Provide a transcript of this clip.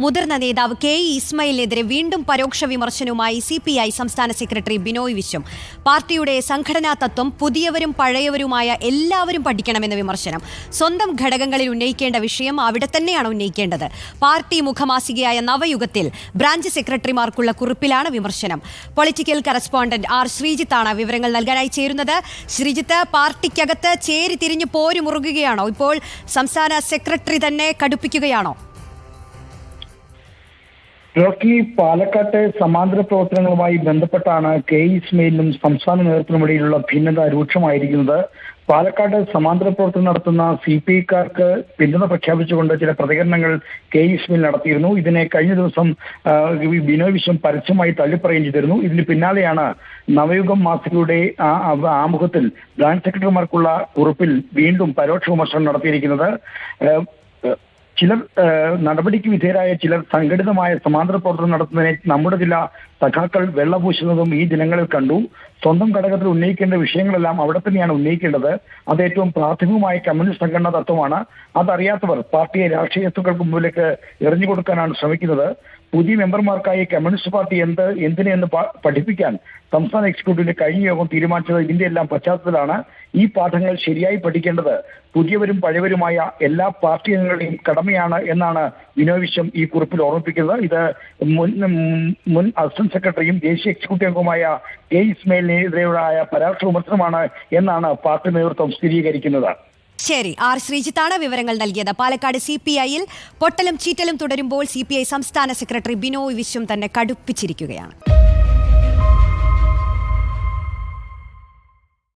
മുതിർന്ന നേതാവ് K E ഇസ്മയിലിനെതിരെ വീണ്ടും പരോക്ഷ വിമർശനവുമായി സി പി ഐ സംസ്ഥാന സെക്രട്ടറി ബിനോയ് വിശ്വം. പാർട്ടിയുടെ സംഘടനാ തത്വം പുതിയവരും പഴയവരുമായ എല്ലാവരും പഠിക്കണമെന്ന വിമർശനം. സ്വന്തം ഘടകങ്ങളിൽ ഉന്നയിക്കേണ്ട വിഷയം അവിടെ തന്നെയാണ് ഉന്നയിക്കേണ്ടത്. പാർട്ടി മുഖമാസികയായ നവയുഗത്തിൽ ബ്രാഞ്ച് സെക്രട്ടറിമാർക്കുള്ള കുറിപ്പിലാണ് വിമർശനം. പൊളിറ്റിക്കൽ കറസ്പോണ്ടന്റ് ആർ ശ്രീജിത്താണ് വിവരങ്ങൾ നൽകാനായി ചേരുന്നത്. ശ്രീജിത്ത് പാർട്ടിക്കകത്ത് ചേരി തിരിഞ്ഞു പോരുമുറുകുകയാണോ? ഇപ്പോൾ സംസ്ഥാന സെക്രട്ടറി തന്നെ കടുപ്പിക്കുകയാണോ? റോക്കി പാലക്കാട്ടെ സമാന്തര പ്രവർത്തനങ്ങളുമായി ബന്ധപ്പെട്ടാണ് കെ ഇസ്മയിലും സംസ്ഥാന നേതൃത്വത്തിനുമിടയിലുള്ള ഭിന്നത രൂക്ഷമായിരിക്കുന്നത്. പാലക്കാട് സമാന്തര പ്രവർത്തനം നടത്തുന്ന സി പി ഐക്കാർക്ക് പിന്തുണ പ്രഖ്യാപിച്ചുകൊണ്ട് ചില പ്രതികരണങ്ങൾ കെ ഇസ്മയിൽ നടത്തിയിരുന്നു. ഇതിനെ കഴിഞ്ഞ ദിവസം ബിനോയ് വിശ്വം പരസ്യമായി തള്ളിപ്പറയുകയും ചെയ്തിരുന്നു. ഇതിന് പിന്നാലെയാണ് നവയുഗം മാസികയുടെ ആമുഖത്തിൽ ബ്രാഞ്ച് സെക്രട്ടറിമാർക്കുള്ള കുറിപ്പിൽ വീണ്ടും പരോക്ഷ വിമർശനം നടത്തിയിരിക്കുന്നത്. ചിലർ നടപടിക്ക് വിധേയരായ ചിലർ സംഘടിതമായ സമാന്തര പ്രവർത്തനം നടത്തുന്നതിനെ നമ്മുടെ ചില സഖാക്കൾ വെള്ളപൂശുന്നതും ഈ ദിനങ്ങളിൽ കണ്ടു. സ്വന്തം ഘടകത്തിൽ ഉന്നയിക്കേണ്ട വിഷയങ്ങളെല്ലാം അവിടെ തന്നെയാണ് ഉന്നയിക്കേണ്ടത്. അത് ഏറ്റവും പ്രാഥമികമായ കമ്മ്യൂണിസ്റ്റ് സംഘടനാ തത്വമാണ്. അതറിയാത്തവർ പാർട്ടിയെ രാഷ്ട്രീയ വസ്തുക്കൾക്ക് മുമ്പിലേക്ക് എറിഞ്ഞു കൊടുക്കാനാണ് ശ്രമിക്കുന്നത്. പുതിയ മെമ്പർമാർക്കായി കമ്മ്യൂണിസ്റ്റ് പാർട്ടി എന്ത് എന്തിനെന്ന് പഠിപ്പിക്കാൻ സംസ്ഥാന എക്സിക്യൂട്ടീവിന്റെ കഴിഞ്ഞ യോഗം തീരുമാനിച്ചത് ഇതിന്റെ എല്ലാം പശ്ചാത്തലത്തിലാണ്. ഈ പാഠങ്ങൾ ശരിയായി പഠിക്കേണ്ടത് പുതിയവരും പഴയവരുമായ എല്ലാ പാർട്ടി അംഗങ്ങളുടെയും കടമയാണ് എന്നാണ് വിനോയ് വിശ്വം ഈ കുറിപ്പിൽ ഓർമ്മിപ്പിക്കുന്നത്. ഇത് മുൻ മുൻ അസിസ്റ്റന്റ് സെക്രട്ടറിയും ദേശീയ എക്സിക്യൂട്ടീവ് അംഗവുമായ കെ ഇസ്മയിലിനെതിരെയുള്ള പരാമർശ വിമർശനമാണ് എന്നാണ് പാർട്ടി നേതൃത്വം സ്ഥിരീകരിക്കുന്നത്. ശരി ആർ ശ്രീജിത്താണ് വിവരങ്ങൾ നൽകിയത്. പാലക്കാട് സി പി ഐയിൽ പൊട്ടലും ചീറ്റലും തുടരുമ്പോൾ സി പി ഐ സംസ്ഥാന സെക്രട്ടറി ബിനോയ് വിശ്വം തന്നെ കടുപ്പിച്ചിരിക്കുകയാണ്.